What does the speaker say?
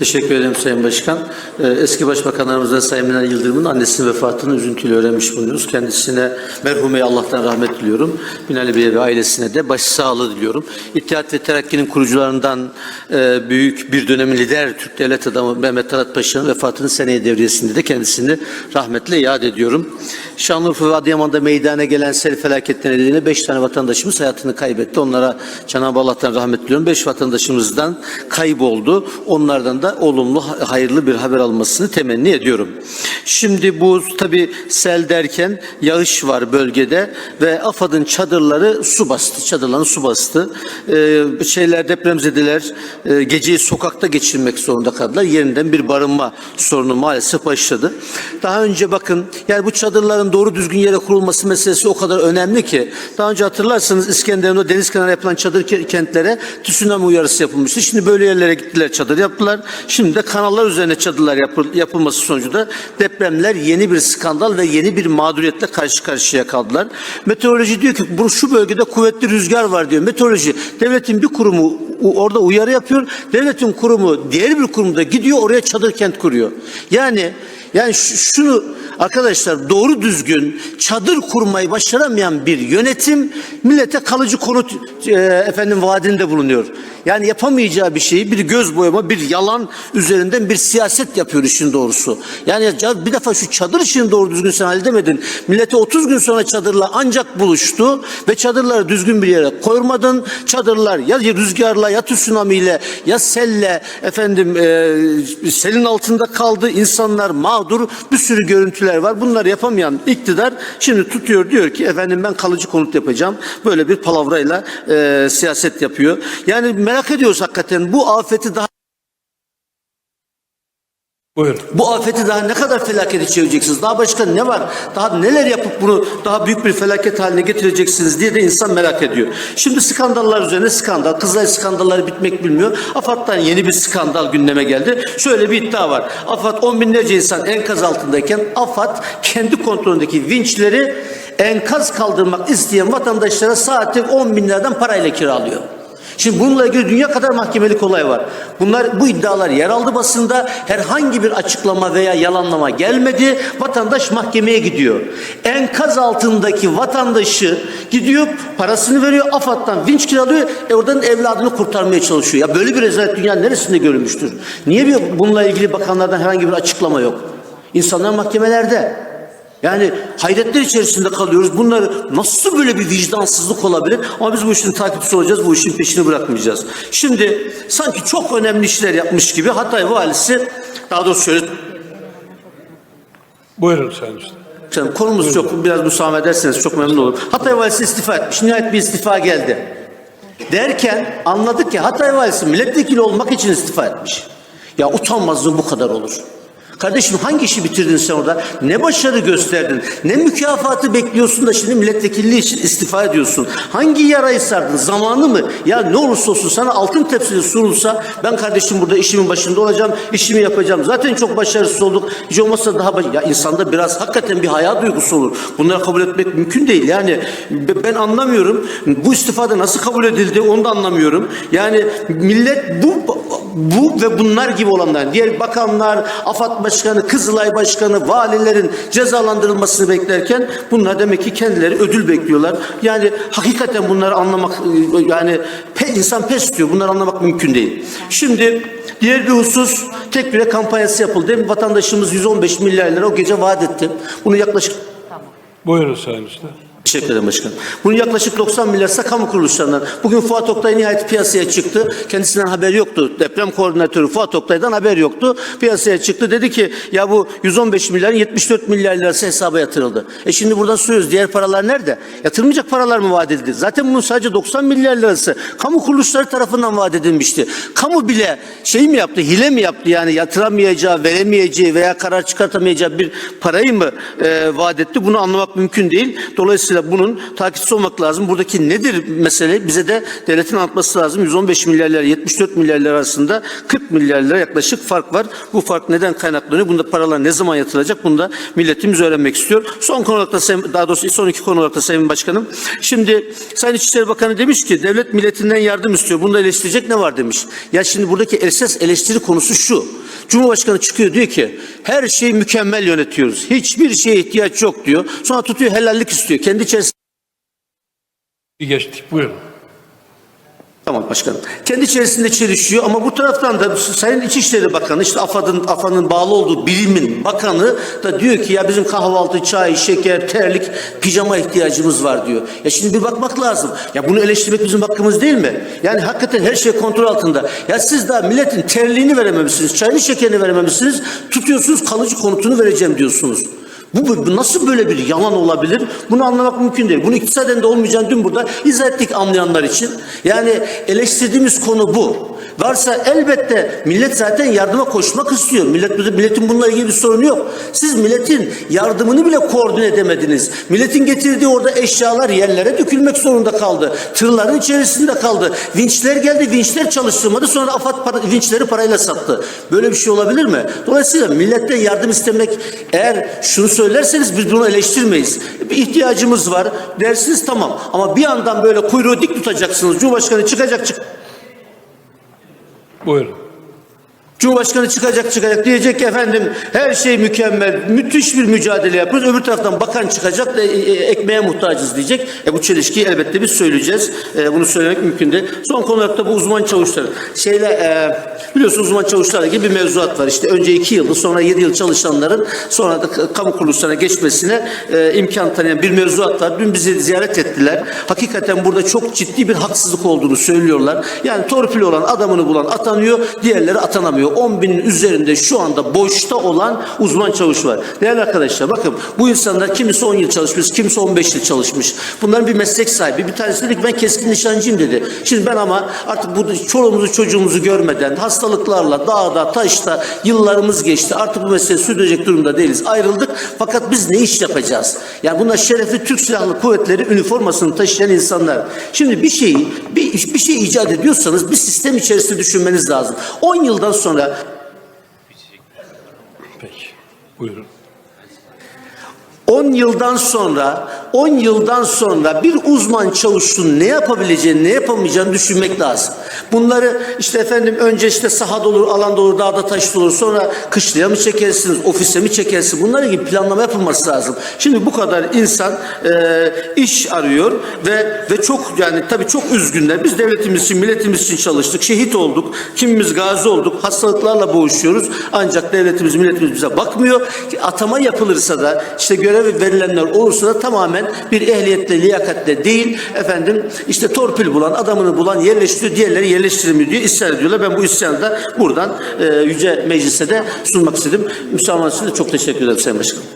Teşekkür ederim Sayın Başkan. Ee, Eski Başbakanlarımızdan Sayın Binali Yıldırım'ın annesinin vefatını üzüntüyle öğrenmiş bulunuyoruz. Kendisine merhumeye Allah'tan rahmet diliyorum. Binali Bey'e ve ailesine de başsağlığı diliyorum. İttihat ve Terakki'nin kurucularından e, büyük bir dönemin lider Türk Devlet Adamı Mehmet Talat Paşa'nın vefatının seneye devriyesinde de kendisini rahmetle yad ediyorum. Şanlıurfa ve Adıyaman'da meydana gelen sel felaketleri nedeniyle 5 tane vatandaşımız hayatını kaybetti. Onlara Cenab-ı Allah'tan rahmet diliyorum. 5 vatandaşımızdan kayboldu. Onlardan da olumlu, hayırlı bir haber almasını temenni ediyorum. Şimdi bu tabi sel derken yağış var bölgede ve AFAD'ın çadırları su bastı. Çadırlarını su bastı. Ee, şeyler depremzedeler e, geceyi sokakta geçirmek zorunda kaldılar. Yeniden bir barınma sorunu maalesef başladı. Daha önce bakın yani bu çadırların doğru düzgün yere kurulması meselesi o kadar önemli ki daha önce hatırlarsanız İskenderun'da deniz kenarı yapılan çadır ke- kentlere tsunami uyarısı yapılmıştı. Şimdi böyle yerlere gittiler çadır yaptılar. Şimdi de kanallar üzerine çadırlar yapıl- yapılması sonucu da depremler yeni bir skandal ve yeni bir mağduriyetle karşı karşıya kaldılar. Meteoroloji diyor ki bu şu bölgede kuvvetli rüzgar var diyor. Meteoroloji devletin bir kurumu orada uyarı yapıyor. Devletin kurumu diğer bir kurumda gidiyor oraya çadır kent kuruyor. Yani yani şu- şunu arkadaşlar doğru düzgün çadır kurmayı başaramayan bir yönetim millete kalıcı konut e, efendim vaadinde bulunuyor. Yani yapamayacağı bir şeyi bir göz boyama, bir yalan üzerinden bir siyaset yapıyor işin doğrusu. Yani ya bir defa şu çadır işini doğru düzgün sen halledemedin. Millete 30 gün sonra çadırla ancak buluştu ve çadırları düzgün bir yere koymadın. Çadırlar ya rüzgarla ya tsunamiyle ya selle efendim e, selin altında kaldı. İnsanlar mağdur. Bir sürü görüntüler var. Bunları yapamayan iktidar şimdi tutuyor diyor ki efendim ben kalıcı konut yapacağım. Böyle bir palavrayla e, siyaset yapıyor. Yani merak ediyoruz hakikaten bu afeti daha Buyurun. bu afeti daha ne kadar felakete çevireceksiniz? Daha başka ne var? Daha neler yapıp bunu daha büyük bir felaket haline getireceksiniz diye de insan merak ediyor. Şimdi skandallar üzerine skandal. Kızılay skandalları bitmek bilmiyor. AFAD'dan yeni bir skandal gündeme geldi. Şöyle bir iddia var. AFAD on binlerce insan enkaz altındayken AFAD kendi kontrolündeki vinçleri enkaz kaldırmak isteyen vatandaşlara saati 10 bin liradan parayla kiralıyor. Şimdi bununla ilgili dünya kadar mahkemelik olay var. Bunlar bu iddialar yer aldı basında. Herhangi bir açıklama veya yalanlama gelmedi. Vatandaş mahkemeye gidiyor. Enkaz altındaki vatandaşı gidiyor parasını veriyor. AFAD'dan vinç kiralıyor. E oradan evladını kurtarmaya çalışıyor. Ya böyle bir rezalet dünya neresinde görülmüştür? Niye bir bununla ilgili bakanlardan herhangi bir açıklama yok? İnsanlar mahkemelerde. Yani hayretler içerisinde kalıyoruz. Bunları nasıl böyle bir vicdansızlık olabilir? Ama biz bu işin takipçisi olacağız. Bu işin peşini bırakmayacağız. Şimdi sanki çok önemli işler yapmış gibi Hatay valisi daha doğrusu şöyle Buyurun Sayın Usta. Canım, konumuz çok biraz müsaade ederseniz çok memnun olurum. Hatay valisi istifa etmiş. Nihayet bir istifa geldi. Derken anladık ki Hatay valisi milletvekili olmak için istifa etmiş. Ya utanmazlığın bu kadar olur. Kardeşim hangi işi bitirdin sen orada? Ne başarı gösterdin? Ne mükafatı bekliyorsun da şimdi milletvekilliği için istifa ediyorsun? Hangi yarayı sardın? Zamanı mı? Ya ne olursa olsun sana altın tepside sunulsa ben kardeşim burada işimin başında olacağım, işimi yapacağım. Zaten çok başarısız olduk. Hiç olmazsa daha baş... Ya insanda biraz hakikaten bir hayal duygusu olur. Bunları kabul etmek mümkün değil. Yani be- ben anlamıyorum. Bu istifada nasıl kabul edildi onu da anlamıyorum. Yani millet bu bu ve bunlar gibi olanlar, diğer bakanlar, AFAD Başkanı, Kızılay Başkanı, valilerin cezalandırılmasını beklerken bunlar demek ki kendileri ödül bekliyorlar. Yani hakikaten bunları anlamak yani insan pes diyor. Bunları anlamak mümkün değil. Şimdi diğer bir husus tek bire kampanyası yapıldı. Vatandaşımız 115 milyar lira o gece vaat etti. Bunu yaklaşık Buyurun Sayın Usta. Teşekkür ederim başkanım. Bunun yaklaşık 90 milyarsa kamu kuruluşlarından. Bugün Fuat Oktay nihayet piyasaya çıktı. Kendisinden haber yoktu. Deprem koordinatörü Fuat Oktay'dan haber yoktu. Piyasaya çıktı. Dedi ki ya bu 115 milyar 74 milyar lirası hesaba yatırıldı. E şimdi buradan soruyoruz. Diğer paralar nerede? Yatırılmayacak paralar mı vaat edildi? Zaten bunun sadece 90 milyar lirası kamu kuruluşları tarafından vaat edilmişti. Kamu bile şey mi yaptı? Hile mi yaptı? Yani yatıramayacağı, veremeyeceği veya karar çıkartamayacağı bir parayı mı e, vaat etti? Bunu anlamak mümkün değil. Dolayısıyla Dolayısıyla bunun takipçisi olmak lazım. Buradaki nedir mesele? Bize de devletin anlatması lazım. 115 milyar lira, 74 milyar lira arasında 40 milyar lira yaklaşık fark var. Bu fark neden kaynaklanıyor? Bunda paralar ne zaman yatırılacak? Bunu da milletimiz öğrenmek istiyor. Son konu olarak da daha doğrusu son iki konu olarak da Sayın Başkanım. Şimdi Sayın İçişleri Bakanı demiş ki devlet milletinden yardım istiyor. Bunda eleştirecek ne var demiş. Ya şimdi buradaki esas eleştiri konusu şu. Cumhurbaşkanı çıkıyor diyor ki her şeyi mükemmel yönetiyoruz. Hiçbir şeye ihtiyaç yok diyor. Sonra tutuyor helallik istiyor. Kendi içerisinde geçtik. Buyurun. Tamam başkanım. Kendi içerisinde çelişiyor ama bu taraftan da Sayın İçişleri Bakanı işte AFAD'ın AFAD'ın bağlı olduğu birimin bakanı da diyor ki ya bizim kahvaltı, çay, şeker, terlik, pijama ihtiyacımız var diyor. Ya şimdi bir bakmak lazım. Ya bunu eleştirmek bizim hakkımız değil mi? Yani hakikaten her şey kontrol altında. Ya siz daha milletin terliğini verememişsiniz, çayını şekerini verememişsiniz. Tutuyorsunuz kalıcı konutunu vereceğim diyorsunuz. Bu, bu- nasıl böyle bir yalan olabilir? Bunu anlamak mümkün değil. Bunu iktisaden de olmayacağını dün burada izah ettik anlayanlar için. Yani eleştirdiğimiz konu bu. Varsa elbette millet zaten yardıma koşmak istiyor. Millet, milletin bununla ilgili bir sorunu yok. Siz milletin yardımını bile koordine edemediniz. Milletin getirdiği orada eşyalar yerlere dökülmek zorunda kaldı. Tırların içerisinde kaldı. Vinçler geldi, vinçler çalıştırmadı. Sonra AFAD para, vinçleri parayla sattı. Böyle bir şey olabilir mi? Dolayısıyla milletten yardım istemek eğer şunu söylerseniz biz bunu eleştirmeyiz. Bir ihtiyacımız var dersiniz tamam. Ama bir yandan böyle kuyruğu dik tutacaksınız. Cumhurbaşkanı çıkacak çık Buyurun. Cumhurbaşkanı çıkacak çıkacak diyecek ki efendim her şey mükemmel, müthiş bir mücadele yapıyoruz. Öbür taraftan bakan çıkacak da e, e, ekmeğe muhtacız diyecek. E, bu çelişkiyi elbette biz söyleyeceğiz. E, bunu söylemek mümkün değil. Son konu da bu uzman çavuşlar. Şeyle e, biliyorsunuz uzman çavuşlarla gibi bir mevzuat var. İşte önce iki yıl sonra yedi yıl çalışanların sonra da kamu kuruluşlarına geçmesine e, imkan tanıyan bir mevzuat var. Dün bizi ziyaret ettiler. Hakikaten burada çok ciddi bir haksızlık olduğunu söylüyorlar. Yani torpil olan adamını bulan atanıyor, diğerleri atanamıyor. 10 binin üzerinde şu anda boşta olan uzman çavuş var. Değerli arkadaşlar bakın bu insanlar kimisi 10 yıl çalışmış, kimisi 15 yıl çalışmış. Bunların bir meslek sahibi. Bir tanesi dedi ki ben keskin nişancıyım dedi. Şimdi ben ama artık bu çoluğumuzu çocuğumuzu görmeden hastalıklarla dağda taşta yıllarımız geçti. Artık bu mesele sürdürecek durumda değiliz. Ayrıldık fakat biz ne iş yapacağız? Yani bunlar şerefli Türk Silahlı Kuvvetleri üniformasını taşıyan insanlar. Şimdi bir şeyi bir, bir şey icat ediyorsanız bir sistem içerisinde düşünmeniz lazım. 10 yıldan sonra Peki. Buyurun. 10 yıldan sonra 10 yıldan sonra bir uzman çavuşun ne yapabileceğini, ne yapamayacağını düşünmek lazım. Bunları işte efendim önce işte sahada olur, alanda olur, dağda taşta olur. Sonra kışlaya mı çekersiniz, ofise mi çekersiniz? Bunlar gibi planlama yapılması lazım. Şimdi bu kadar insan e, iş arıyor ve ve çok yani tabii çok üzgünler. Biz devletimiz için, milletimiz için çalıştık. Şehit olduk. Kimimiz gazi olduk. Hastalıklarla boğuşuyoruz. Ancak devletimiz, milletimiz bize bakmıyor. Atama yapılırsa da işte görev verilenler olursa da tamamen bir ehliyetle, liyakatle değil efendim işte torpil bulan, adamını bulan yerleştiriyor, diğerleri yerleştirmiyor diye isyan ediyorlar. Ben bu isyanı da buradan e, Yüce Meclis'e de sunmak istedim. Müsaadenizle çok teşekkür ederim Sayın Başkanım.